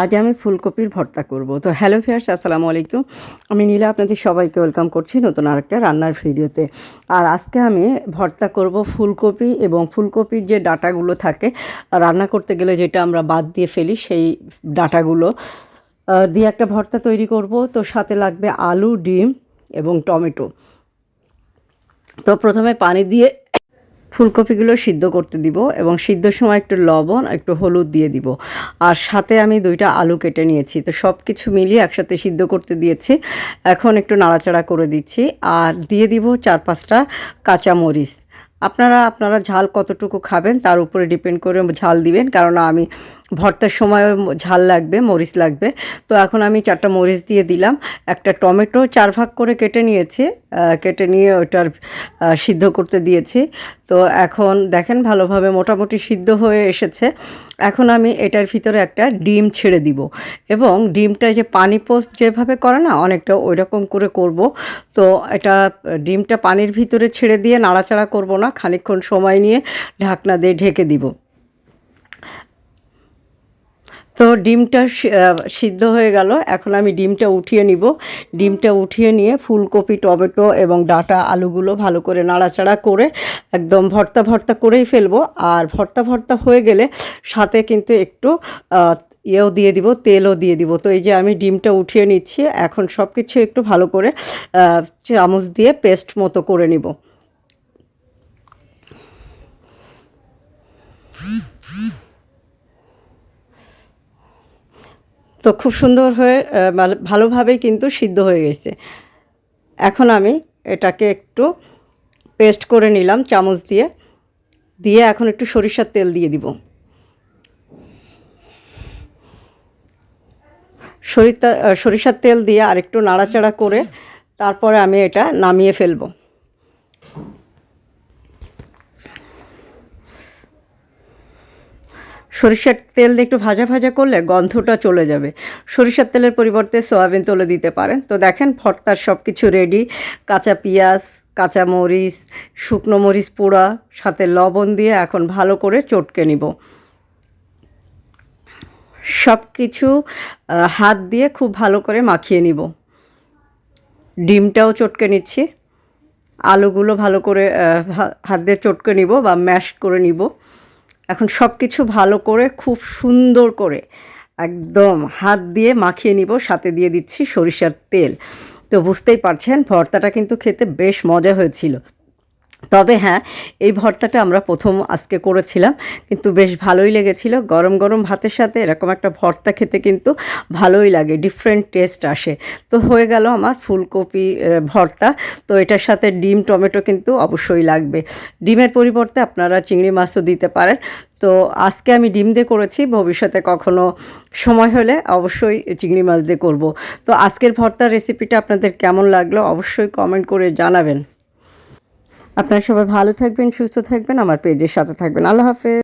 আজ আমি ফুলকপির ভর্তা করব। তো হ্যালো ফিয়ার্স আসসালামু আলাইকুম। আমি নীলা, আপনাদের সবাইকে ওয়েলকাম করছি নতুন আরেকটা রান্নার ভিডিওতে। আর আজকে আমি ভর্তা করব ফুলকপি এবং ফুলকপির যে ডাটাগুলো থাকে, রান্না করতে গেলে যেটা আমরা বাদ দিয়ে ফেলি সেই ডাটাগুলো দিয়ে একটা ভর্তা তৈরি করব। তো সাথে লাগবে আলু, ডিম এবং টমেটো। তো প্রথমে পানি দিয়ে ফুলকপিগুলো সিদ্ধ করতে দিব এবং সিদ্ধ সময় একটু লবণ, একটু হলুদ দিয়ে দিব। আর সাথে আমি দুইটা আলু কেটে নিয়েছি। তো সব কিছু মিলিয়ে একসাথে সিদ্ধ করতে দিয়েছি। এখন একটু নাড়াচাড়া করে দিচ্ছি। আর দিয়ে দিব চার পাঁচটা কাঁচামরিচ। আপনারা আপনারা ঝাল কতটুকু খাবেন তার উপরে ডিপেন্ড করে ঝাল দিবেন। কারণ আমি ভর্তার সময় ঝাল লাগবে, মরিচ লাগবে। তো এখন আমি চারটা মরিচ দিয়ে দিলাম, একটা টমেটো চার ভাগ করে কেটে নিয়েছে কেটে নিয়ে ওটার সিদ্ধ করতে দিয়েছি। তো এখন দেখেন ভালোভাবে মোটামুটি সিদ্ধ হয়ে এসেছে। এখন আমি এটার ভিতরে একটা ডিম ছেড়ে দিব। এবং ডিমটা যে পানি পোস্ট যেভাবে করে না, অনেকটা ওই রকম করে করব। তো এটা ডিমটা পানির ভিতরে ছেড়ে দিয়ে নাড়াচাড়া করব না খানিক্ষণ সময় নিয়ে ঢাকনা দিয়ে ঢেকে দিব। তো ডিমটা সিদ্ধ হয়ে গেল। এখন আমি ডিমটা উঠিয়ে নিব। ডিমটা উঠিয়ে নিয়ে ফুলকপি, টমেটো এবং ডাটা আলুগুলো ভালো করে নাড়াচাড়া করে একদম ভর্তা ভর্তা করেই ফেলব। আর ভর্তা ভর্তা হয়ে গেলে সাথে কিন্তু একটু ইয়েও দিয়ে দিব, তেলও দিয়ে দিব। তো এই যে আমি ডিমটা উঠিয়ে নিচ্ছি, এখন সব কিছু একটু ভালো করে চামচ দিয়ে পেস্ট মতো করে নিব। তো খুব সুন্দর হয়ে ভালোভাবেই কিন্তু সিদ্ধ হয়ে গেছে। এখন আমি এটাকে একটু পেস্ট করে নিলাম চামচ দিয়ে। দিয়ে এখন একটু সরিষার তেল দিয়ে দিব। সরিষা সরিষার তেল দিয়ে আরেকটু নাড়াচাড়া করে তারপরে আমি এটা নামিয়ে ফেলব। সরিষার তেল দিয়ে একটু ভাজা ভাজা করলে গন্ধটা চলে যাবে। সরিষার তেলের পরিবর্তে সয়াবিন তেলও দিতে পারেন। তো দেখেন ভর্তার সব কিছু রেডি কাঁচা পেঁয়াজ, কাঁচা মরিচ, শুকনো মরিচ পোড়া, সাথে লবণ দিয়ে এখন ভালো করে চটকে নিব। সব কিছু হাত দিয়ে খুব ভালো করে মাখিয়ে নিব। ডিমটাও চটকে নিচ্ছি। আলুগুলো ভালো করে হাত দিয়ে চটকে নিব বা ম্যাশ করে নিব। এখন সব কিছু ভালো করে, খুব সুন্দর করে একদম হাত দিয়ে মাখিয়ে নিব, সাথে দিয়ে দিচ্ছি সরিষার তেল। তো বুঝতেই পারছেন, ভর্তাটা কিন্তু খেতে বেশ মজা হয়েছিল। তবে হ্যাঁ এই ভর্তাটা আমরা প্রথম আজকে করেছিলাম, কিন্তু বেশ ভালোই লেগেছিল। গরম গরম ভাতের সাথে এরকম একটা ভর্তা খেতে কিন্তু ভালোই লাগে ডিফারেন্ট টেস্ট আসে। তো হয়ে গেল আমার ফুলকপি ভর্তা। তো এটার সাথে ডিম, টমেটো কিন্তু অবশ্যই লাগবে। ডিমের পরিবর্তে আপনারা চিংড়ি মাছও দিতে পারেন। তো আজকে আমি ডিম দিয়ে করেছি, ভবিষ্যতে কখনো সময় হলে অবশ্যই চিংড়ি মাছ দিয়ে করব। তো আজকের ভর্তার রেসিপিটা আপনাদের কেমন লাগল অবশ্যই কমেন্ট করে জানাবেন। আপনারা সবাই ভালো থাকবেন সুস্থ থাকবেন আমার পেজের সাথে থাকবেন। আল্লাহ হাফেজ।